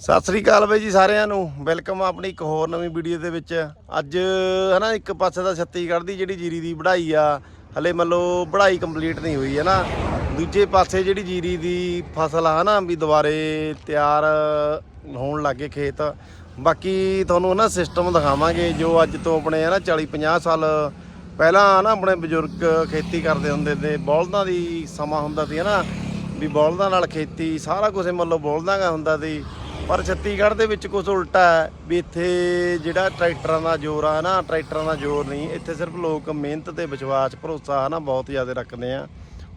ਸਤਿ ਸ੍ਰੀ ਅਕਾਲ ਬਾਈ ਜੀ ਸਾਰਿਆਂ ਨੂੰ। ਵੈਲਕਮ ਆਪਣੀ ਇੱਕ ਹੋਰ ਨਵੀਂ ਵੀਡੀਓ ਦੇ ਵਿੱਚ। ਅੱਜ ਹਨਾ, ਇੱਕ ਪਾਸੇ ਦਾ ਛੱਤੀਗੜ੍ਹ ਦੀ ਜਿਹੜੀ ਜੀਰੀ ਦੀ ਵਢਾਈ ਆ, ਹਲੇ ਮੰਨ ਲਓ ਵਢਾਈ ਕੰਪਲੀਟ ਨਹੀਂ ਹੋਈ ਹੈ ਨਾ ਦੂਜੇ ਪਾਸੇ ਜਿਹੜੀ ਜੀਰੀ ਦੀ ਫਸਲ ਆ ਹਨਾ, ਵੀ ਦੁਬਾਰੇ ਤਿਆਰ ਹੋਣ ਲੱਗੇ ਖੇਤ। ਬਾਕੀ ਤੁਹਾਨੂੰ ਨਾ ਸਿਸਟਮ ਦਿਖਾਵਾਂਗੇ ਜੋ ਅੱਜ ਤੋਂ ਆਪਣੇ ਹਨਾ 40 50 ਸਾਲ ਪਹਿਲਾਂ ਨਾ ਆਪਣੇ ਬਜ਼ੁਰਗ ਖੇਤੀ ਕਰਦੇ ਹੁੰਦੇ ਤੇ ਬਲਦਾਂ ਦੀ ਸਮਾਂ ਹੁੰਦਾ ਸੀ ਹਨਾ। ਵੀ ਬਲਦਾਂ ਨਾਲ ਖੇਤੀ, ਸਾਰਾ ਕੁਝ ਮੰਨ ਲਓ ਬਲਦਾਂ ਦਾ ਹੁੰਦਾ ਸੀ। ਪਰ ਛੱਤੀਗੜ੍ਹ ਦੇ ਵਿੱਚ ਕੁਝ ਉਲਟਾ ਹੈ ਵੀ ਇੱਥੇ ਜਿਹੜਾ ਟਰੈਕਟਰਾਂ ਦਾ ਜ਼ੋਰ ਆ ਨਾ ਟਰੈਕਟਰਾਂ ਦਾ ਜ਼ੋਰ ਨਹੀਂ। ਇੱਥੇ ਸਿਰਫ ਲੋਕ ਮਿਹਨਤ ਤੇ ਵਿਸ਼ਵਾਸ, ਭਰੋਸਾ ਹਨਾ, ਬਹੁਤ ਜ਼ਿਆਦਾ ਰੱਖਦੇ ਆ।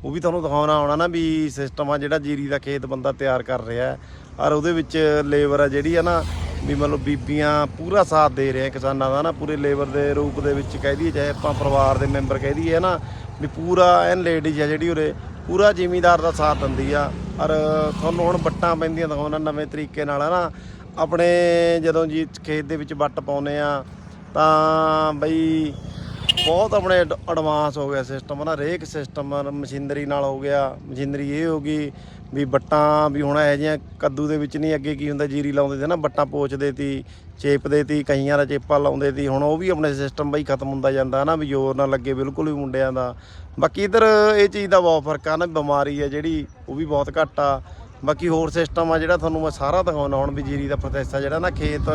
ਉਹ ਵੀ ਤੁਹਾਨੂੰ ਦਿਖਾਉਣਾ ਆਉਣਾ ਨਾ ਵੀ ਸਿਸਟਮ ਆ ਜਿਹੜਾ ਜੀਰੀ ਦਾ ਖੇਤ ਬੰਦਾ ਤਿਆਰ ਕਰ ਰਿਹਾ ਔਰ ਉਹਦੇ ਵਿੱਚ ਲੇਬਰ ਆ ਜਿਹੜੀ ਆ ਨਾ, ਵੀ ਮਤਲਬ ਬੀਬੀਆਂ ਪੂਰਾ ਸਾਥ ਦੇ ਰਹੇ ਕਿਸਾਨਾਂ ਦਾ ਨਾ ਪੂਰੇ ਲੇਬਰ ਦੇ ਰੂਪ ਦੇ ਵਿੱਚ ਕਹਿ ਦਈਏ, ਚਾਹੇ ਆਪਾਂ ਪਰਿਵਾਰ ਦੇ ਮੈਂਬਰ ਕਹਿ ਦਈਏ ਨਾ ਵੀ ਪੂਰਾ ਐਨ ਲੇਡੀਜ਼ ਆ ਜਿਹੜੀ ਉਰੇ ਪੂਰਾ ਜ਼ਿਮੀਦਾਰ ਦਾ ਸਾਥ ਦਿੰਦੀ ਆ। ਔਰ ਤੁਹਾਨੂੰ ਹੁਣ ਵੱਟਾਂ ਪੈਂਦੀਆਂ ਦਿਖਾਉਣਾ ਨਵੇਂ ਤਰੀਕੇ ਨਾਲ, ਹਨਾ? ਆਪਣੇ ਜਦੋਂ ਜੀ ਖੇਤ ਦੇ ਵਿੱਚ ਵੱਟ ਪਾਉਨੇ ਆ, ਤਾਂ ਬਈ ਬਹੁਤ ਆਪਣੇ ਐਡਵਾਂਸ ਹੋ ਗਿਆ ਸਿਸਟਮ ਨਾ ਰੇਕ ਸਿਸਟਮ ਮਸ਼ੀਨਰੀ ਨਾਲ ਹੋ ਗਿਆ, ਮਸ਼ੀਨਰੀ ਇਹ ਹੋ ਗਈ ਵੀ ਬੱਟਾਂ ਵੀ ਹੁਣ ਇਹ ਜਿਹੀਆਂ ਕੱਦੂ ਦੇ ਵਿੱਚ ਨਹੀਂ ਅੱਗੇ ਕੀ ਹੁੰਦਾ, ਜੀਰੀ ਲਾਉਂਦੇ ਸੀ ਨਾ, ਬੱਟਾਂ ਪੋਚਦੇ ਤੀ ਚੇਪਦੇ ਤੀ ਕਈਆਂ ਦਾ ਚੇਪਾ ਲਾਉਂਦੇ ਤੀ ਹੁਣ ਉਹ ਵੀ ਆਪਣੇ ਸਿਸਟਮ ਬਈ ਖਤਮ ਹੁੰਦਾ ਜਾਂਦਾ ਨਾ, ਵੀ ਜ਼ੋਰ ਨਾ ਲੱਗੇ ਬਿਲਕੁਲ ਵੀ ਮੁੰਡਿਆਂ ਦਾ। ਬਾਕੀ ਇਧਰ ਇਹ ਚੀਜ਼ ਦਾ ਬਹੁਤ ਫ਼ਰਕ ਆ ਨਾ ਬਿਮਾਰੀ ਆ ਜਿਹੜੀ, ਉਹ ਵੀ ਬਹੁਤ ਘੱਟ ਆ। ਬਾਕੀ ਹੋਰ ਸਿਸਟਮ ਆ ਜਿਹੜਾ ਤੁਹਾਨੂੰ ਮੈਂ ਸਾਰਾ ਦਿਖਾਉਣਾ ਹੁਣ, ਵੀ ਜੀਰੀ ਦਾ ਪ੍ਰੋਸੈਸ ਆ ਜਿਹੜਾ ਨਾ, ਖੇਤ,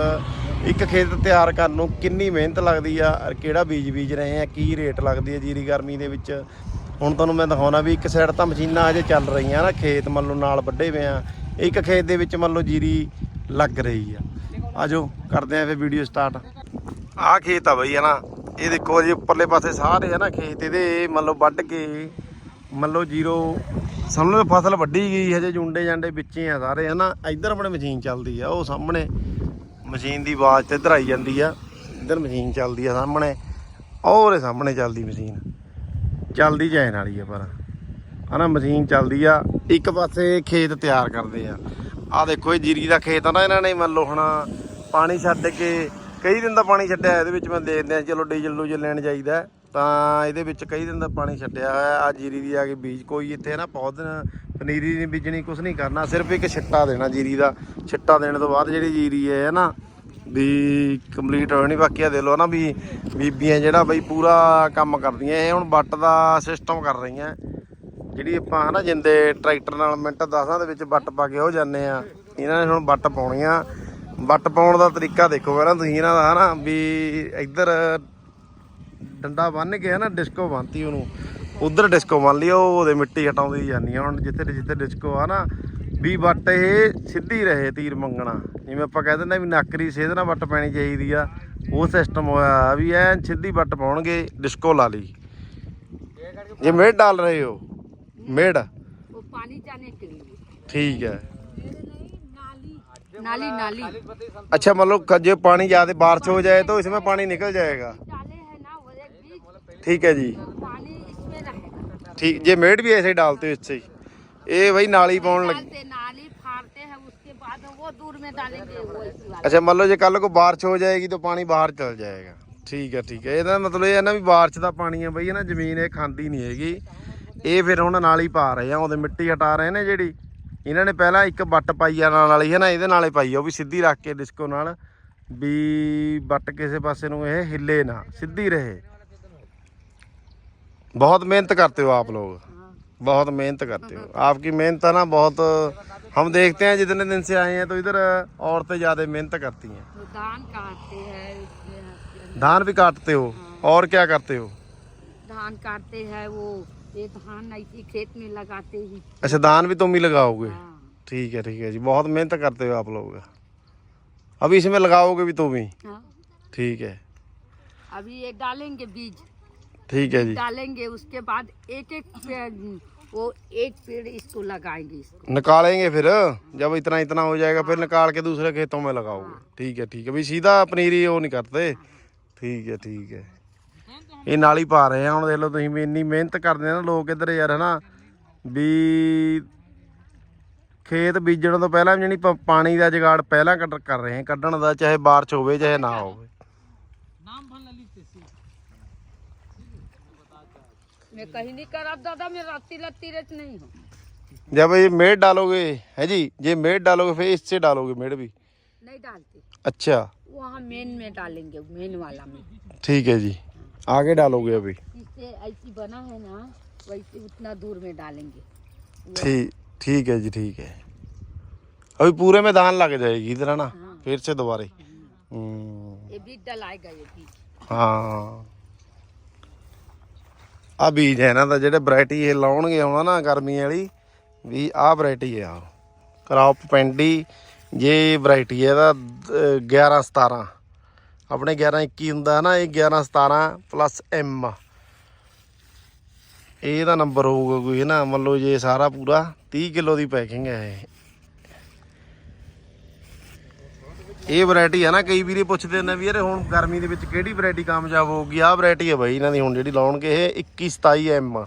ਇੱਕ ਖੇਤ ਤਿਆਰ ਕਰਨ ਨੂੰ ਕਿੰਨੀ ਮਿਹਨਤ ਲੱਗਦੀ ਆ ਕਿਹੜਾ ਬੀਜ ਬੀਜ ਰਹੇ ਆ, ਕੀ ਰੇਟ ਲੱਗਦੀ ਆ ਜੀਰੀ ਗਰਮੀ ਦੇ ਵਿੱਚ। ਹੁਣ ਤੁਹਾਨੂੰ ਮੈਂ ਦਿਖਾਉਣਾ ਵੀ ਇੱਕ ਸਾਈਡ ਤਾਂ ਮਸ਼ੀਨਾਂ ਅਜੇ ਚੱਲ ਰਹੀਆਂ ਨਾ, ਖੇਤ ਮੰਨ ਲਓ ਨਾਲ ਵੱਡੇ ਵੇ ਆ। ਇੱਕ ਖੇਤ ਦੇ ਵਿੱਚ ਮੰਨ ਲਓ ਜੀਰੀ ਲੱਗ ਰਹੀ ਆ। ਆਜੋ, ਕਰਦੇ ਆ ਫਿਰ ਵੀਡੀਓ ਸਟਾਰਟ ਆਹ ਖੇਤ ਆ ਬਈ ਹਨਾ ਇਹ ਦੇਖੋ ਜੀ, ਉੱਪਰਲੇ ਪਾਸੇ ਸਾਰੇ ਹਨਾ ਖੇਤ, ਇਹਦੇ ਮੰਨ ਲਓ ਵੱਢ ਕੇ, ਮੰਨ ਲਓ ਜ਼ੀਰੋ, ਸਮਝ ਲਓ ਫਸਲ ਵੱਢੀ ਗਈ, ਹਜੇ ਜੁੰਡੇ ਜਾਂਡੇ ਵਿੱਚ ਆ ਸਾਰੇ ਹਨਾ ਇੱਧਰ ਆਪਣੇ ਮਸ਼ੀਨ ਚੱਲਦੀ ਆ, ਉਹ ਸਾਹਮਣੇ ਮਸ਼ੀਨ ਦੀ ਆਵਾਜ਼ ਤੇ ਇੱਧਰ ਆਈ ਜਾਂਦੀ ਆ, ਇੱਧਰ ਮਸ਼ੀਨ ਚੱਲਦੀ ਆ ਸਾਹਮਣੇ ਉਹਰੇ ਸਾਹਮਣੇ ਚੱਲਦੀ ਮਸ਼ੀਨ। ਚੱਲਦੀ ਜਾਣ ਵਾਲੀ ਆ ਪਰ। ਹਨਾ, ਮਸ਼ੀਨ ਚੱਲਦੀ ਆ। ਇੱਕ ਪਾਸੇ ਖੇਤ ਤਿਆਰ ਕਰਦੇ ਆ। ਆ ਦੇਖੋ ਇਹ ਜੀਰੀ ਦਾ ਖੇਤ ਆ ਨਾ, ਇਹਨਾਂ ਨੇ ਮੰਨ ਲਓ ਹੁਣ ਪਾਣੀ ਛੱਡ ਕੇ, ਕਈ ਦਿਨ ਦਾ ਪਾਣੀ ਛੱਡਿਆ, ਇਹਦੇ ਵਿੱਚ ਮੈਂ ਦੇਖਦੇ ਆ ਚਲੋ ਡੀਜ਼ਲ ਡੂਜ਼ਲ ਲੈਣ ਜਾਈਦਾ ਤਾਂ ਇਹਦੇ ਵਿੱਚ ਕਈ ਦਿਨ ਦਾ ਪਾਣੀ ਛੱਡਿਆ ਹੋਇਆ ਆ ਜੀਰੀ ਦੀ ਆ ਕੇ ਬੀਜ ਕੋਈ ਇੱਥੇ ਨਾ ਪੌਦ ਪਨੀਰੀ ਨਹੀਂ ਬੀਜਣੀ ਕੁਝ ਨਹੀਂ ਕਰਨਾ, ਸਿਰਫ ਇੱਕ ਛਿੱਟਾ ਦੇਣਾ ਜੀਰੀ ਦਾ। ਛਿੱਟਾ ਦੇਣ ਤੋਂ ਬਾਅਦ ਜਿਹੜੀ ਜੀਰੀ ਹੈ ਨਾ ਵੀ ਕੰਪਲੀਟ ਹੋਣੀ ਬਾਕੀ ਆ ਦੇ ਲੋ ਨਾ ਵੀ ਬੀਬੀਆਂ ਜਿਹੜਾ ਬਈ ਪੂਰਾ ਕੰਮ ਕਰਦੀਆਂ, ਇਹ ਹੁਣ ਵੱਟ ਦਾ ਸਿਸਟਮ ਕਰ ਰਹੀਆਂ। ਜਿਹੜੀ ਆਪਾਂ ਹਨਾ ਜਿੰਦੇ ਟਰੈਕਟਰ ਨਾਲ ਮਿੰਟ 10 ਦੇ ਵਿੱਚ ਵੱਟ ਪਾ ਕੇ ਹੋ ਜਾਂਦੇ ਆ, ਇਹਨਾਂ ਨੇ ਹੁਣ ਵੱਟ ਪਾਉਣੀਆਂ। ਵੱਟ ਪਾਉਣ ਦਾ ਤਰੀਕਾ ਦੇਖੋ ਪਹਿਲਾਂ ਤੁਸੀਂ ਇਹਨਾਂ ਦਾ ਹਨਾ ਵੀ ਇੱਧਰ ਡੰਡਾ ਬੰਨ ਕੇ ਹਨਾ ਡਿਸਕੋ ਬੰਨਤੀ ਉਹਨੂੰ, ਉਧਰ ਡਿਸਕੋ ਬੰਨ ਲਈ, ਉਹ ਉਹਦੇ ਮਿੱਟੀ ਹਟਾਉਂਦੀ ਜਾਂਦੀ ਆ। ਹੁਣ ਜਿੱਥੇ ਜਿੱਥੇ ਡਿਸਕੋ ਆ ਨਾ ਵੀ ਵੱਟ ਇਹ ਸਿੱਧੀ ਰਹੇ ਤੀਰ ਮੰਗਣਾ ਜਿਵੇਂ ਆਪਾਂ ਕਹਿ ਦਿੰਦੇ ਵੀ ਨੱਕਰੀ ਸੇਧ ਨਾਲ ਵੱਟ ਪੈਣੀ ਚਾਹੀਦੀ ਆ ਉਹ ਸਿਸਟਮ ਹੋਇਆ ਵੀ ਐ ਸਿੱਧੀ ਵੱਟ ਪਾਉਣਗੇ ਡਿਸਕੋ ਲਾ ਲਈ ये मेड डाल रहे हो मेड वो पानी जाने के लिए ठीक है नाली नाली अच्छा मतलब क- जो पानी ज्यादा बारिश हो जाए तो इसमें पानी निकल जाएगा डाले हैं ना वो एक बीज ठीक है जी पानी इसमें रहेगा ठीक ये मेड भी ऐसे ही डालते हो इससे ही ये भाई नाली पाउन लग डालते नाली फाड़ते हैं उसके बाद वो दूर में डालेंगे वो इसी वाला अच्छा मान लो जो कल को बारिश हो जाएगी तो पानी बाहर चल जाएगा ਠੀਕ ਹੈ ਠੀਕ ਹੈ ਇਹਦਾ ਮਤਲਬ ਇਹ ਹੈ ਨਾ ਵੀ ਬਾਰਿਸ਼ ਦਾ ਪਾਣੀ ਹੈ ਬਈ ਇਹ ਨਾ ਜ਼ਮੀਨ ਇਹ ਖਾਂਦੀ ਨਹੀਂ ਹੈਗੀ ਇਹ ਫਿਰ ਹੁਣ ਨਾਲ ਹੀ ਪਾ ਰਹੇ ਆ ਉਹਦੇ ਮਿੱਟੀ ਹਟਾ ਰਹੇ ਨੇ ਜਿਹੜੀ ਇਹਨਾਂ ਨੇ ਪਹਿਲਾਂ ਇੱਕ ਬੱਟ ਪਾਈ ਆ ਨਾਲ ਵਾਲੀ ਹੈ ਨਾ ਇਹਦੇ ਨਾਲੇ ਪਾਈ ਆ ਉਹ ਵੀ ਸਿੱਧੀ ਰੱਖ ਕੇ ਡਿਸਕੋ ਨਾਲ ਵੀ ਬੱਟ ਕਿਸੇ ਪਾਸੇ ਨੂੰ ਇਹ ਹਿੱਲੇ ਨਾ ਸਿੱਧੀ ਰਹੇ बहुत मेहनत करते हो आप लोग बहुत मेहनत करते हो। आपकी मेहनत है ना बहुत हम देखते हैं जितने दिन से आए हैं तो इधर औरतें ज़्यादा मेहनत करती हैं। तो धान काटते हैं धान भी काटते हो? और क्या करते हो? धान काटते हैं वो ये धान खेत में लगाते ही। अच्छा धान भी तुम ही लगाओगे? हाँ। ठीक है ठीक है जी। बहुत मेहनत करते हो आप लोग। अभी इसमें लगाओगे भी तुम ही हाँ। ठीक है। अभी ये डालेंगे बीज। ठीक है जी। डालेंगे उसके बाद एक एक वो एक पेड़ इसको लगाएंगे इसको निकालेंगे फिर जब इतना इतना हो जाएगा फिर निकाल के दूसरे खेतों में लगाओगे ठीक है ठीक है भी सीधा पनीरी वो नहीं करते ਠੀਕ ਹੈ ਠੀਕ ਹੈ ਇਹ ਨਾਲ ਹੀ ਪਾ ਰਹੇ ਆ ਹੁਣ ਦੇਖ ਲਓ ਤੁਸੀਂ ਵੀ ਇੰਨੀ ਮਿਹਨਤ ਕਰਦੇ ਆ ਨਾ ਲੋਕ ਇੱਧਰ ਯਾਰ ਹਨਾ ਵੀ ਖੇਤ ਬੀਜਣ ਤੋਂ ਪਹਿਲਾਂ ਵੀ ਜਾਣੀ ਪ- ਪਾਣੀ ਦਾ ਜੁਗਾੜ ਪਹਿਲਾਂ ਕੱਢ ਕਰ ਰਹੇ ਆ ਕੱਢਣ ਦਾ ਚਾਹੇ ਬਾਰਿਸ਼ ਹੋਵੇ ਚਾਹੇ ਨਾ ਹੋਵੇ मैं कहीं नहीं कर अब दादा मैं रत्ती लत्ती रच नहीं हूँ। जब ये मेड डालोगे है जी? ये मेड डालोगे फिर इससे डालोगे मेड भी? नहीं डालते। अच्छा। वहाँ मेन में डालेंगे मेन वाला में। ठीक है जी। आगे डालोगे अभी? इससे ऐसी बना है ना वैसे उतना दूर में डालेंगे। ठीक ठीक है जी ठीक है। अभी पूरे में धान लग जाएगी इधर ना? हाँ। फिर से दोबारा। हाँ। ये बीज डलाएगा ये बीज ਹਾਂ ਆ ਬੀਜ ਹੈ ਇਹਨਾਂ ਦਾ ਜਿਹੜੇ ਵੈਰਾਈਟੀ ਇਹ ਲਾਉਣਗੇ ਆਉਣਾ ਨਾ ਗਰਮੀ ਵਾਲੀ ਵੀ ਆਹ ਵੈਰਾਈਟੀ ਹੈ ਆ। ਕ੍ਰਾਪ ਪੈਂਡੀ ਜੇ ਵੈਰਾਈਟੀ ਹੈ ਇਹਦਾ ਅਹ, 11 17 ਆਪਣੇ 11 21 ਹੁੰਦਾ ਨਾ ਇਹ 11 17 ਪਲੱਸ ਐਮ ਇਹਦਾ ਨੰਬਰ ਹੋਊਗਾ ਕੋਈ ਨਾ ਮੰਨ ਲਓ ਜੇ ਸਾਰਾ ਪੂਰਾ 30 ਕਿਲੋ ਦੀ ਪੈਕਿੰਗ ਹੈ ਇਹ। ਇਹ ਵੈਰਾਈਟੀ ਹੈ ਨਾ ਕਈ ਵੀਰੇ ਪੁੱਛਦੇ ਨੇ ਵੀ ਯਾਰ ਹੁਣ ਗਰਮੀ ਦੇ ਵਿੱਚ ਕਿਹੜੀ ਵੈਰਾਈਟੀ ਕਾਮਯਾਬ ਹੋਊਗੀ ਆਹ ਵੈਰਾਈਟੀ ਹੈ ਬਾਈ ਇਹਨਾਂ ਦੀ ਹੁਣ ਜਿਹੜੀ ਲਾਉਣਗੇ ਇਹ 21 27 ਐਮ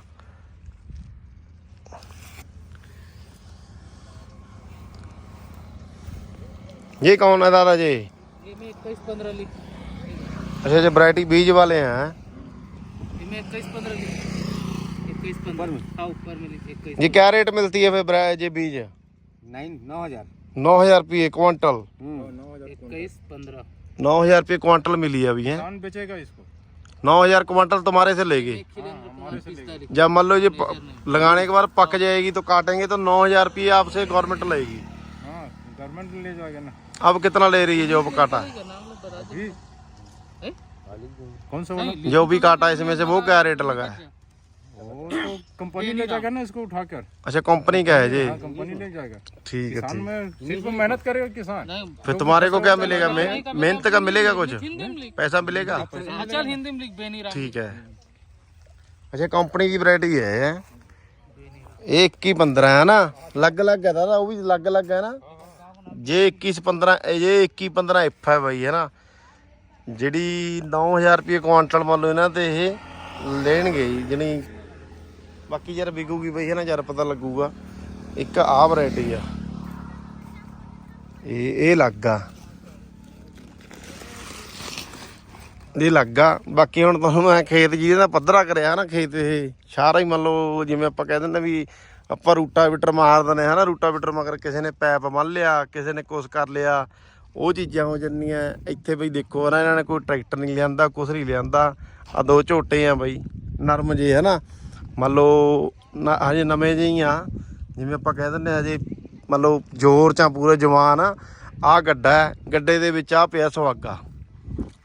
ये कौन है दादा जी ये में इक्कीस पंद्रह लीख अच्छा जो वैरायटी बीज वाले हैं ये में इक्कीस पंद्रह लीख इक्कीस पंद्रह हाँ ऊपर में लिख इक्कीस ये क्या रेट मिलती है फिर ब्रा- ये बीज नाइन नौ हजार नौ हज़ार रुपये क्वांटल। इक्कीस पंद्रह। नौ हज़ार रुपये क्वांटल मिली है अभी है? बेचेगा इसको? नौ हज़ार क्वांटल तुम्हारे से लेगी। पिस्तालीस जब मान लो ये लगाने के बाद पक जाएगी तो काटेंगे तो नौ हज़ार रुपये आपसे गवर्नमेंट लेगी। हाँ गवर्नमेंट ले जाएगा ना। अब कितना ले रही है जो अब काटा? अभी? कौन सा जो भी काटा इसमें से वो क्या रेट लगा है? तो कंपनी ले जाएगा ना इसको उठाकर अच्छा कंपनी का है जी हाँ कंपनी ले जाएगा ठीक है किसान ठीक में सिर्फ मेहनत करेगा किसान फिर तुम्हारे को क्या मिलेगा मे- मेहनत का मिलेगा कुछ हिंदी में लिख पैसा मिलेगा हाँ, चल हिंदी में लिख बेनी राम ठीक है अच्छा कंपनी की वैरायटी है ये इक्की पंद्रह है ना अलग अलग है दादा वो भी अलग अलग है ना ये इक्कीस पंद्रह ये इक्की पंद्रह इफ है भाई है ना ਜਿਹੜੀ 9000 ਰੁਪਏ ਕੁਆਂਟਲ ਮੰਨ ਲਓ ਇਹਨਾਂ ਤੇ ਇਹ ਲੈਣਗੇ ਜੀ ਜਣੀ ਬਾਕੀ ਯਾਰ ਵਿਕੂਗੀ ਬਈ ਹੈ ਨਾ ਯਾਰ ਪਤਾ ਲੱਗੂਗਾ। ਇੱਕ ਆਹ ਵੈਰਾਈਟੀ ਆ। ਇਹ ਇਹ ਲੱਗਾ ਇਹ ਲੱਗਾ ਬਾਕੀ ਹੁਣ ਤੁਹਾਨੂੰ ਮੈਂ ਖੇਤ ਜਿਹਦੇ ਨਾਲ ਪੱਧਰਾ ਕਰਿਆ ਨਾ ਖੇਤ ਇਹ ਸਾਰਾ ਹੀ ਮੰਨ ਲਓ ਜਿਵੇਂ ਆਪਾਂ ਕਹਿ ਦਿੰਦੇ ਵੀ ਆਪਾਂ ਰੂਟਾ ਰੂਟਾਵੀਟਰ ਮਾਰ ਦਿੰਦੇ ਹਾਂ ਨਾ ਰੂਟਾਵੀਟਰ ਮਗਰ ਕਿਸੇ ਨੇ ਪੈਪ ਮੰਨ ਲਿਆ, ਕਿਸੇ ਨੇ ਕੁਛ ਕਰ ਲਿਆ, ਉਹ ਚੀਜ਼ਾਂ ਹੋ ਜੰਨੀਆਂ ਇੱਥੇ ਬਈ ਦੇਖੋ ਨਾ ਇਹਨਾਂ ਨੇ ਕੋਈ ਟਰੈਕਟਰ ਨਹੀਂ ਲਿਆਂਦਾ, ਕੁਛ ਨਹੀਂ ਲਿਆਂਦਾ। ਆ ਦੋ ਝੋਟੇ ਆ ਬਈ, ਨਰਮ ਜੇ ਹੈ ਨਾ ਮੰਨ ਲਓ ਨਾ- ਹਜੇ ਨਵੇਂ ਜਿਹੇ ਹੀ ਆ। ਜਿਵੇਂ ਆਪਾਂ ਕਹਿ ਦਿੰਦੇ ਆ, ਹਜੇ ਮੰਨ ਲਓ ਜ਼ੋਰ ਚ ਆ, ਪੂਰੇ ਜਵਾਨ ਆ। ਆ ਗੱਡਾ ਹੈ, ਗੱਡੇ ਦੇ ਵਿੱਚ ਆ ਪਿਆ ਸੁਹਾਗਾ।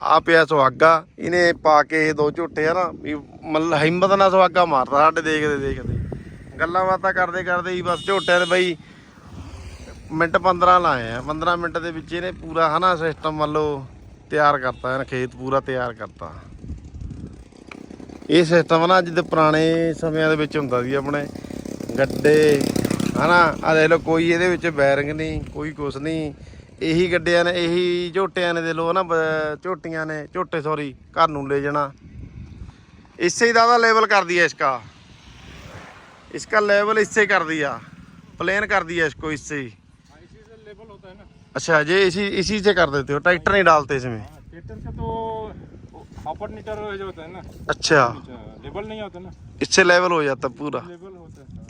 ਆ ਪਿਆ ਸੁਹਾਗਾ। ਇਹਨੇ ਪਾ ਕੇ ਇਹ ਦੋ ਝੋਟੇ ਆ ਨਾ, ਵੀ ਮਤਲਬ ਹਿੰਮਤ ਨਾਲ ਸੁਹਾਗਾ ਮਾਰਦਾ ਸਾਡੇ ਦੇਖਦੇ ਦੇਖਦੇ। ਗੱਲਾਂ ਬਾਤਾਂ ਕਰਦੇ ਕਰਦੇ ਹੀ ਬਸ ਝੋਟਿਆਂ ਦੇ ਬਈ ਮਿੰਟ 15 ਲਾਏ ਆ। 15 ਮਿੰਟ ਦੇ ਵਿੱਚ ਇਹਨੇ ਪੂਰਾ ਹਨਾ ਸਿਸਟਮ ਮੰਨ ਲਓ ਤਿਆਰ ਕਰਤਾ, ਇਹਨੇ ਖੇਤ ਪੂਰਾ ਤਿਆਰ ਕਰਤਾ। ਇਹ ਸਿਸਟਮ ਨਾ ਜਿੱਦ ਪੁਰਾਣੇ ਸਮਿਆਂ ਦੇ ਵਿੱਚ ਹੁੰਦਾ ਸੀ ਆਪਣੇ ਗੱਡੇ ਹਨਾ ਆ ਦੇਖ ਲਓ ਕੋਈ ਇਹਦੇ ਵਿੱਚ ਬੈਰਿੰਗ ਨਹੀਂ ਕੋਈ ਕੁਛ ਨਹੀਂ ਇਹੀ ਗੱਡਿਆਂ ਨੇ ਇਹੀ ਝੋਟਿਆਂ ਨੇ ਦੇ ਲੋ ਨਾ ਬ- ਝੋਟੀਆਂ ਨੇ ਝੋਟੇ ਸੌਰੀ ਘਰ ਨੂੰ ਲੈ ਜਾਣਾ ਇਸੇ ਦਾ ਦਾ ਲੈਵਲ ਕਰਦੀ ਹੈ ਇਸਕਾ इसका लेवल इससे कर दिया प्लेन कर दिया इसको इससे ही हाँ, इसी से लेबल होता है ना अच्छा ये इसी इसी से कर देते हो ट्रैक्टर नहीं डालते इसमें हाँ, ट्रैक्टर का तो अपर नीटर जो होता है ना अच्छा लेबल नहीं होता ना इससे लेवल हो जाता पूरा लेबल होता है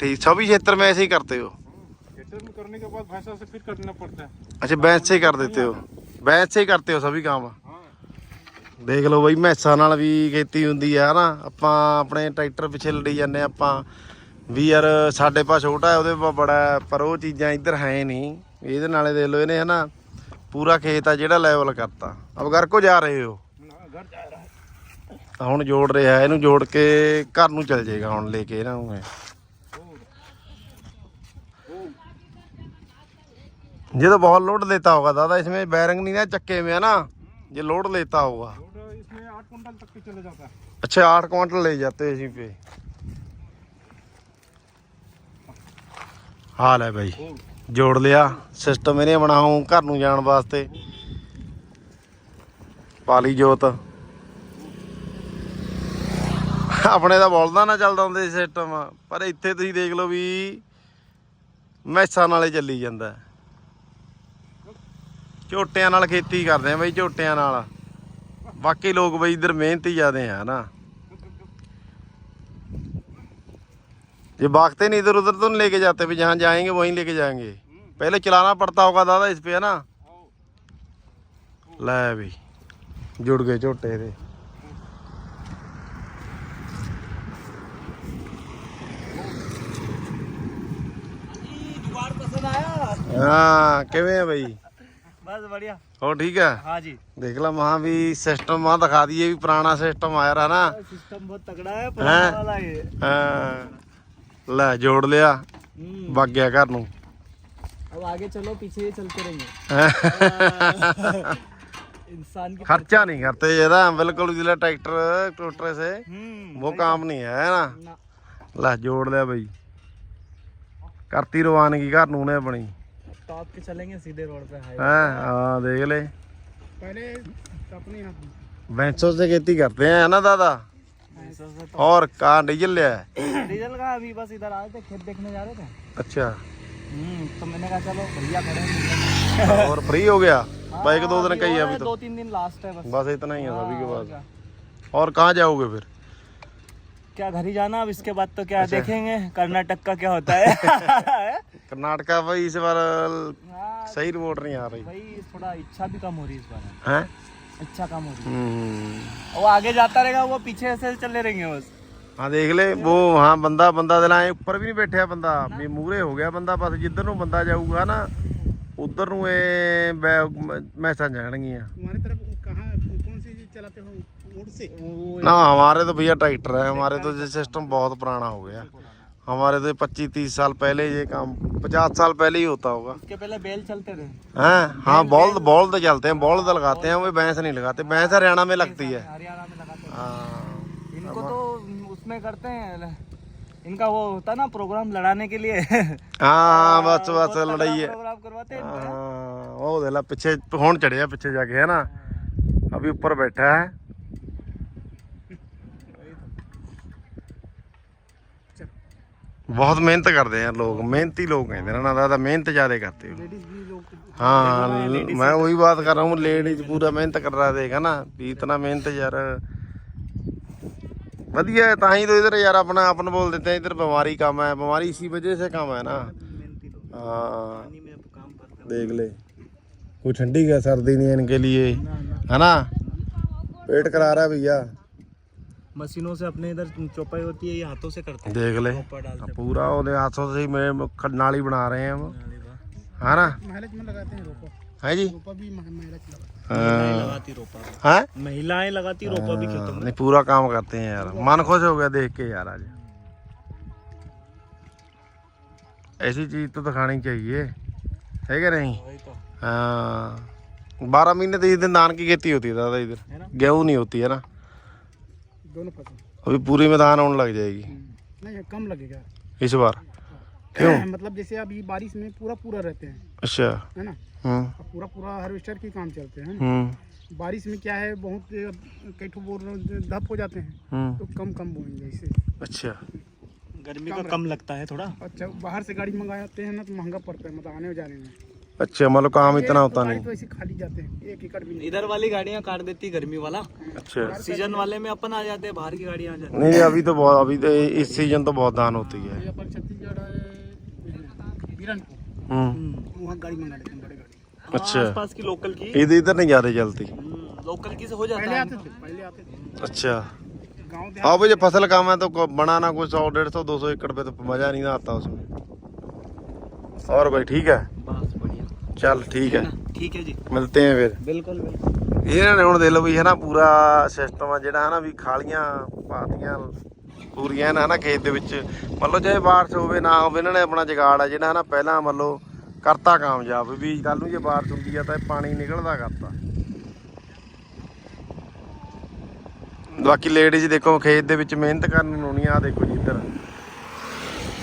ठीक सभी क्षेत्र में ऐसे ही करते हो ट्रैक्टर में करने के बाद भैंसा से फिर करना पड़ता है अच्छा भैंस से ही कर देते हो भैंस से ही करते हो सभी काम हाँ ਦੇਖ ਲਓ ਬਈ ਮੈਸਾਂ ਨਾਲ ਵੀ ਖੇਤੀ ਹੁੰਦੀ ਆ ਹਨਾ ਆਪਾਂ ਆਪਣੇ ਟਰੈਕਟਰ ਪਿੱਛੇ ਲੜੀ ਜਾਂਦੇ ਹਾਂ ਆਪਾਂ ਵੀ ਯਾਰ ਸਾਡੇ ਪਾ ਛੋਟਾ ਹੈ ਉਹਦੇ ਪਾ ਬੜਾ ਹੈ, ਪਰ ਉਹ ਚੀਜ਼ਾਂ ਇੱਧਰ ਹੈ ਨਹੀਂ ਇਹਦੇ ਨਾਲੇ ਦੇਖ ਲਓ ਇਹਨੇ ਹਨਾ ਪੂਰਾ ਖੇਤ ਆ ਜਿਹੜਾ ਲੈਵਲ ਕਰਤਾ ਅਬ ਘਰ ਕੋ ਜਾ ਰਹੇ ਹੋ घर जा रहा है ਹੁਣ ਜੋੜ ਰਿਹਾ ਇਹਨੂੰ ਜੋੜ ਕੇ ਘਰ ਨੂੰ ਚਲ ਜਾਏਗਾ ਹੁਣ ਲੈ ਕੇ ਇਹਨਾਂ ਨੂੰ ਇਹ। ये तो बहुत लोड लेता होगा दादा इसमें बैरिंग नहीं ना चक्के में है ना ये लोड लेता होगा रोड इसमें आठ कुंटल तक के चले जाता है अच्छा आठ क्वांटल ले जाते हैं इसी पे ਹਾਲ ਹੈ ਬਾਈ ਜੋੜ ਲਿਆ ਸਿਸਟਮ ਇਹਨੇ ਬਣਾਉ ਘਰ ਨੂੰ ਜਾਣ ਵਾਸਤੇ ਪਾਲੀ ਜੋਤ ਆਪਣੇ ਦਾ ਬੋਲਦਾ ਨਾ ਚੱਲਦਾ ਹੁੰਦੇ ਸਿਸਟਮ ਪਰ ਇੱਥੇ ਤੁਸੀਂ ਦੇਖ ਲਓ ਵੀ ਮੈਸਾਂ ਨਾਲੇ ਚੱਲੀ ਜਾਂਦਾ ਹੈ। ਝੋਟਿਆਂ ਨਾਲ ਖੇਤੀ ਕਰਦੇ ਆ ਬਈ ਝੋਟਿਆਂ ਨਾਲ ਬਾਕੀ ਲੋਕ ਬਈ ਇਧਰ ਮਿਹਨਤੀ ਜ਼ਿਆਦੇ ਆ ਨਾ ये भागते नहीं इधर उधर तो नहीं लेके जाते भी जहाँ जाएंगे वहीं लेके जाएंगे पहले चलाना पड़ता होगा दादा इस पे है ना ਲੈ ਵੀ ਜੁੜ ਗਏ ਝੋਟੇ ਦੇ ਹਾਂ ਕਿਵੇਂ ਆ ਬਈ बस बढ़िया ਹੋ ਠੀਕ ਹੈ हाँ जी ਦੇਖ ਲਾ ਮਹਾ ਵੀ ਸਿਸਟਮ ਮਾ ਦਿਖਾ ਦਈਏ ਵੀ ਪੁਰਾਣਾ ਸਿਸਟਮ ਆਇਆ ਰਾ ਨਾ सिस्टम बहुत तगड़ा है हैं? पुराना वाला ये ਹਾਂ ਲੈ ਜੋੜ ਲਿਆ हम्म, ਵਗ ਗਿਆ ਘਰ ਨੂੰ अब आगे चलो पीछे चलते रहेंगे ਹੈਂ? इंसान की खर्चा नहीं करते ज्यादा बिल्कुल भी ट्रैक्टर टोटरे से हम्म वो काम नहीं है ना ना, ਲੈ ਜੋੜ ਲਿਆ ਬਈ ਕਰਤੀ ਰਵਾਨਗੀ ਘਰ ਨੂੰ ਨੇ ਆਪਣੀ टॉप के चलेंगे सीधे रोड पे हाँ हाँ देख ले। पहले अपनी भैंसों से खेती करते हैं ना दादा? तो और कहा डीजल लिया है डीजल का अभी बस इधर आए थे खेत देखने जा रहे थे। अच्छा। हम्म, तो मैंने कहा चलो भैया खड़े और फ्री हो गया? हाँ, बाइक दो दिन कही अभी तो। दो तीन दिन लास्ट है बस। बस इतना ही है सभी के हाँ, पास। और कहाँ जाओगे फिर? क्या घर ही जाना अब इसके बाद तो क्या अच्छा। देखेंगे कर्नाटक का क्या होता है कर्नाटका भाई इस बार हाँ, सही रिपोर्ट नहीं आ रही भाई थोड़ा इच्छा भी कम हो रही है इस बार है इच्छा कम हो रही हम्म। है वो आगे जाता रहेगा वो पीछे से चले रहेंगे बस ਹਾਂ ਦੇਖ ਲੈ ਉਹ ਹਾਂ ਬੰਦਾ ਬੰਦਾ ਦੇ ਲਾਏ ਉੱਪਰ ਵੀ ਨਹੀਂ ਬੈਠਿਆ ਬੰਦਾ ਵੀ ਮੂਰੇ ਹੋ ਗਿਆ ਬੰਦਾ ਬਸ ਜਿੱਧਰ ਨੂੰ ਬੰਦਾ ਜਾਊਗਾ ਨਾ ਉਧਰ ਨੂੰ ਇਹ ਬੈ- ਮੈਸਾਂ ਜਾਣਗੀਆਂ हमारी तरफ कहाँ कौन सी चलाते हो मोड़ से ना हमारे तो भैया ट्रैक्टर है हमारे तो ये सिस्टम बहुत पुराना हो गया हमारे तो पच्चीस तीस साल पहले ये काम पचास साल पहले ही होता होगा इसके पहले बैल चलते थे हैं हाँ बॉल बॉल चलते हैं बॉल लगाते हैं वे भैंस नहीं लगाते भैंस हरियाणा में लगती है इनको तो उसमें करते हैं इनका वो होता ना प्रोग्राम लड़ाने के लिए हाँ बस बस लड़ाई है वो देला पीछे होन चढ़िया पीछे जाके है ना अभी ऊपर बैठा है ਬਹੁਤ ਮਿਹਨਤ ਕਰਦੇ ਆ ਲੋਕ ਮਿਹਨਤੀ ਲੋਕ ਕਹਿੰਦੇ ਨੇ ਨਾ ਦਾਦਾ ਮਿਹਨਤ ਜ਼ਿਆਦਾ करते हो हाँ मैं वही बात कर रहा हूँ लेडीज पूरा मेहनत कर रहा देखा ना भी इतना मेहनत यार ਵਧੀਆ ਹੈ ਤਾਂ ਹੀ तो इधर यार अपना अपन बोल देते हैं इधर बीमारी कम है बीमारी इसी वजह से कम है ना मेहनती लोग हाँ पानी में अब काम करते हैं देख ले कोई ठंडी का सर्दी नहीं है इनके लिए ना ना है ना पेट करा रहा है भैया मशीनों से अपने इधर चौपाई होती है ये हाथों से करते हैं देख ले पूरा ओले हाथों से ही मेरे नाली बना रहे हैं हम है ना माइलेज में लगाते हैं रोपा है जी रोपा भी लगाती रोपा है महिलाएं लगाती रोपा भी खेतों में नहीं पूरा काम करते हैं यार मन खुश हो गया देख के यार आज ऐसी चीज तो दिखानी चाहिए है क्या नहीं हाँ बारह महीने तो इस दिन धान की खेती होती है दादा इधर गेहूं नहीं होती है ना दोनों फ़सल अभी पूरी में धान होने लग जाएगी। नहीं कम लगेगा। इस बार? क्यों? मतलब जैसे अभी बारिश में पूरा पूरा रहते हैं। अच्छा। है ना? हम्म पूरा पूरा हार्वेस्टर की काम चलते हैं हम्म बारिश में क्या है बहुत कई बोर धप हो जाते हैं। हम्म तो कम कम बोएँगे इससे अच्छा। गर्मी का कम लगता है थोड़ा? अच्छा बाहर से गाड़ी मंगाते हैं ना तो महँगा पड़ता है मतलब आने जाने में। अच्छा मतलब काम इतना होता नहीं। तो ऐसे खाली जाते हैं एक एकड़ भी इधर वाली गाड़ियाँ काट देती गर्मी वाला। अच्छा। सीज़न वाले में अपन आ जाते हैं बाहर की गाड़ियाँ आ जाती नहीं अभी तो बहुत अभी तो इस सीज़न तो बहुत धान होती है। है हम्म। वहाँ गाड़ी मंगा लेते हैं बड़ी गाड़ी। अच्छा। की लोकल की। इधर इधर नहीं ज़्यादा चलती लोकल की से हो जाता पहले आते थे पहले आते थे। अच्छा। हाँ भाई फ़सल काम है तो बनाना कोई सौ डेढ़ सौ दो सौ एकड़ पे तो मज़ा नहीं आता उसमें। और भाई ठीक है? ਚੱਲ ਠੀਕ ਹੈ। ਠੀਕ ਹੈ ਜੀ। ਮਿਲਤੇ ਹੈ ਫਿਰ। ਬਿਲਕੁਲ ਬਿਲਕੁਲ। ਇਹਨਾਂ ਨੇ ਹੁਣ ਦੇ ਲਓ ਵੀ ਹੈ ਪੂਰਾ ਸਿਸਟਮ ਆ ਜਿਹੜਾ ਹੈ ਨਾ ਵੀ ਖਾਲੀਆਂ ਪਾਤੀਆਂ ਪੂਰੀਆਂ ਨਾ ਨਾ ਖੇਤ ਦੇ ਵਿੱਚ। ਮੰਨ ਲਓ ਜੇ ਬਾਰਿਸ਼ ਹੋਵੇ ਨਾ ਹੋਵੇ ਇਹਨਾਂ ਨੇ ਆਪਣਾ ਜਗਾੜ ਆ ਜਿਹੜਾ ਹੈ ਪਹਿਲਾਂ ਮੰਨ ਲਓ ਕਰਤਾ ਕਾਮਯਾਬ। ਵੀ ਕੱਲ ਨੂੰ ਜੇ ਬਾਰਿਸ਼ ਹੁੰਦੀ ਆ ਤਾਂ ਇਹ ਪਾਣੀ ਨਿਕਲਦਾ ਕਰਤਾ। ਬਾਕੀ ਲੇਡੀਜ਼ ਦੇਖੋ ਖੇਤ ਦੇ ਵਿੱਚ ਮਿਹਨਤ ਕਰਨ ਨੂੰ ਨਹੀਂ ਆ ਦੇਖੋ ਜੀ ਇੱਧਰ।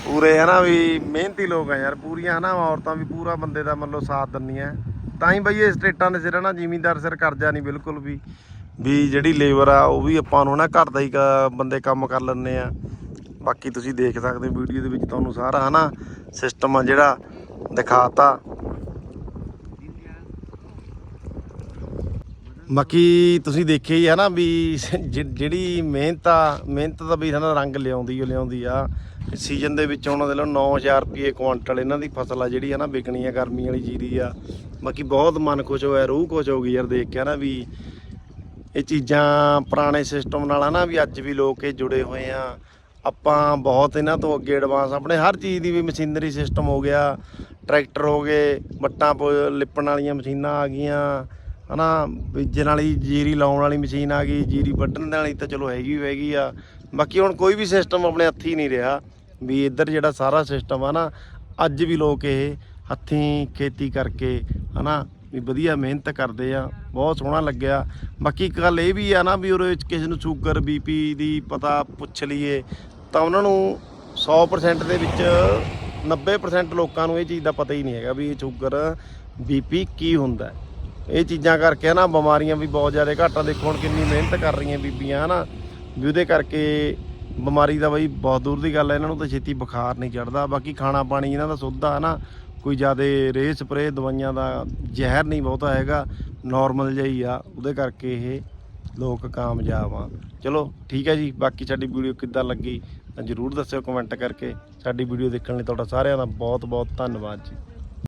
ਪੂਰੇ ਹੈ ਨਾ ਵੀ ਮਿਹਨਤੀ ਲੋਕ ਆ ਯਾਰ, ਪੂਰੀਆਂ ਹਨਾ ਔਰਤਾਂ ਵੀ ਪੂਰਾ ਬੰਦੇ ਦਾ ਮਤਲਬ ਸਾਥ ਦਿੰਦੀਆਂ। ਤਾਂ ਹੀ ਬਈ ਇਹ ਸਟੇਟਾਂ ਦੇ ਸਿਰ ਨਾ ਜ਼ਿਮੀਂਦਾਰ ਸਿਰ ਕਰਜ਼ਾ ਨਹੀਂ ਬਿਲਕੁਲ ਵੀ ਵੀ ਜਿਹੜੀ ਲੇਬਰ ਆ ਉਹ ਵੀ ਆਪਾਂ ਨੂੰ ਨਾ ਘਰ ਦਾ ਹੀ ਕ- ਬੰਦੇ ਕੰਮ ਕਰ ਲੈਂਦੇ ਆ। ਬਾਕੀ ਤੁਸੀਂ ਦੇਖ ਸਕਦੇ ਹੋ ਵੀਡੀਓ ਦੇ ਵਿੱਚ ਤੁਹਾਨੂੰ ਸਾਰਾ ਹਨਾ ਸਿਸਟਮ ਆ ਜਿਹੜਾ ਦਿਖਾਤਾ। ਬਾਕੀ ਤੁਸੀਂ ਦੇਖਿਆ ਹੀ ਹੈ ਨਾ ਵੀ ਜਿ- ਜਿਹੜੀ ਮਿਹਨਤ ਆ, ਮਿਹਨਤ ਦਾ ਵੀ ਇਹਨਾਂ ਰੰਗ ਲਿਆਉਂਦੀ ਓ, ਲਿਆਉਂਦੀ ਆ। ਸੀਜ਼ਨ ਦੇ ਵਿੱਚ ਉਹਨਾਂ ਦੇ ਲੋ 9000 ਰੁਪਏ ਕੁਆਂਟਲ ਇਹਨਾਂ ਦੀ ਫਸਲ ਆ ਜਿਹੜੀ ਆ ਨਾ ਵਿਕਣੀ ਆ, ਗਰਮੀ ਵਾਲੀ ਜੀਰੀ ਆ। ਬਾਕੀ ਬਹੁਤ ਮਨ ਖੁਸ਼ ਹੋਇਆ, ਰੂਹ ਖੁਸ਼ ਹੋ ਗਈ ਯਾਰ ਦੇਖ ਕੇ ਨਾ ਵੀ ਇਹ ਚੀਜ਼ਾਂ ਪੁਰਾਣੇ ਸਿਸਟਮ ਨਾਲ ਆ ਨਾ ਵੀ ਅੱਜ ਵੀ ਲੋਕ ਇਹ ਜੁੜੇ ਹੋਏ ਆ। ਆਪਾਂ ਬਹੁਤ ਇਹਨਾਂ ਤੋਂ ਅੱਗੇ ਐਡਵਾਂਸ ਆਪਣੇ ਹਰ ਚੀਜ਼ ਦੀ ਵੀ ਮਸ਼ੀਨਰੀ ਸਿਸਟਮ ਹੋ ਗਿਆ ਟਰੈਕਟਰ ਹੋ ਗਏ, ਵੱਟਾਂ ਪ- ਲਿਪਣ ਵਾਲੀਆਂ ਮਸ਼ੀਨਾਂ ਆ ਗਈਆਂ। ਹਨਾ ਬੀਜਣ ਵਾਲੀ ਜੀਰੀ ਲਾਉਣ ਵਾਲੀ ਮਸ਼ੀਨ ਆ ਗਈ, ਜੀਰੀ ਵੱਢਣ ਵਾਲੀ ਤਾਂ ਚਲੋ ਹੈਗੀ ਹੈਗੀ ਆ। ਬਾਕੀ ਹੁਣ ਕੋਈ ਵੀ ਸਿਸਟਮ ਆਪਣੇ ਹੱਥੀ ਨਹੀਂ ਰਿਹਾ, ਵੀ ਇੱਧਰ ਜਿਹੜਾ ਸਾਰਾ ਸਿਸਟਮ ਆ ਨਾ, ਅੱਜ ਵੀ ਲੋਕ ਇਹ ਹੱਥੀਂ ਖੇਤੀ ਕਰਕੇ ਹਨਾ, ਵੀ ਵਧੀਆ ਮਿਹਨਤ ਕਰਦੇ ਆ, ਬਹੁਤ ਸੋਹਣਾ ਲੱਗਿਆ। ਬਾਕੀ ਇੱਕ ਗੱਲ ਇਹ ਵੀ ਆ ਨਾ, ਵੀ ਉਹਦੇ ਵਿੱਚ ਕਿਸੇ ਨੂੰ ਸ਼ੂਗਰ ਬੀਪੀ ਦੀ ਪਤਾ ਪੁੱਛ ਲਈਏ, ਤਾਂ ਉਹਨਾਂ ਨੂੰ 100% ਦੇ ਵਿੱਚ 90% ਲੋਕਾਂ ਨੂੰ ਇਹ ਚੀਜ਼ ਦਾ ਪਤਾ ਹੀ ਨਹੀਂ ਹੈਗਾ, ਵੀ ਇਹ ਸ਼ੂਗਰ ਬੀਪੀ ਕੀ ਹੁੰਦਾ। ਇਹ ਚੀਜ਼ਾਂ ਕਰਕੇ ਨਾ ਬਿਮਾਰੀਆਂ ਵੀ ਬਹੁਤ ਜ਼ਿਆਦਾ ਘਾਟਾ ਦੇਖੋ ਹੁਣ ਕਿੰਨੀ ਮਿਹਨਤ ਕਰ ਰਹੀਆਂ ਬੀਬੀਆਂ, ਹਨਾ। ਵੀ ਉਹਦੇ ਕਰਕੇ ਬਿਮਾਰੀ ਦਾ ਬਈ ਬਹੁਤ ਦੂਰ ਦੀ ਗੱਲ ਹੈ ਇਹਨਾਂ ਨੂੰ ਤਾਂ ਛੇਤੀ ਬੁਖਾਰ ਨਹੀਂ ਚੜਦਾ ਬਾਕੀ ਖਾਣਾ ਪਾਣੀ ਇਹਨਾਂ ਦਾ ਸੁੱਧਾ ਆ ਨਾ ਕੋਈ ਜ਼ਿਆਦਾ ਰੇਹ ਸਪਰੇ ਦਵਾਈਆਂ ਦਾ ਜ਼ਹਿਰ ਨਹੀਂ ਬਹੁਤਾ ਹੈਗਾ ਨਾਰਮਲ ਜਿਹਾ ਹੀ ਆ। ਉਹਦੇ ਕਰਕੇ ਇਹ ਲੋਕ ਕਾਮਯਾਬ ਆ। ਚਲੋ, ਠੀਕ ਹੈ ਜੀ। ਬਾਕੀ ਸਾਡੀ ਵੀਡੀਓ ਕਿੱਦਾਂ ਲੱਗੀ ਤਾਂ ਜਰੂਰ ਦੱਸਿਓ ਕਮੈਂਟ ਕਰਕੇ। ਸਾਡੀ ਵੀਡੀਓ ਦੇਖਣ ਲਈ ਤੁਹਾਡਾ ਸਾਰਿਆਂ ਦਾ ਬਹੁਤ ਬਹੁਤ ਧੰਨਵਾਦ ਜੀ।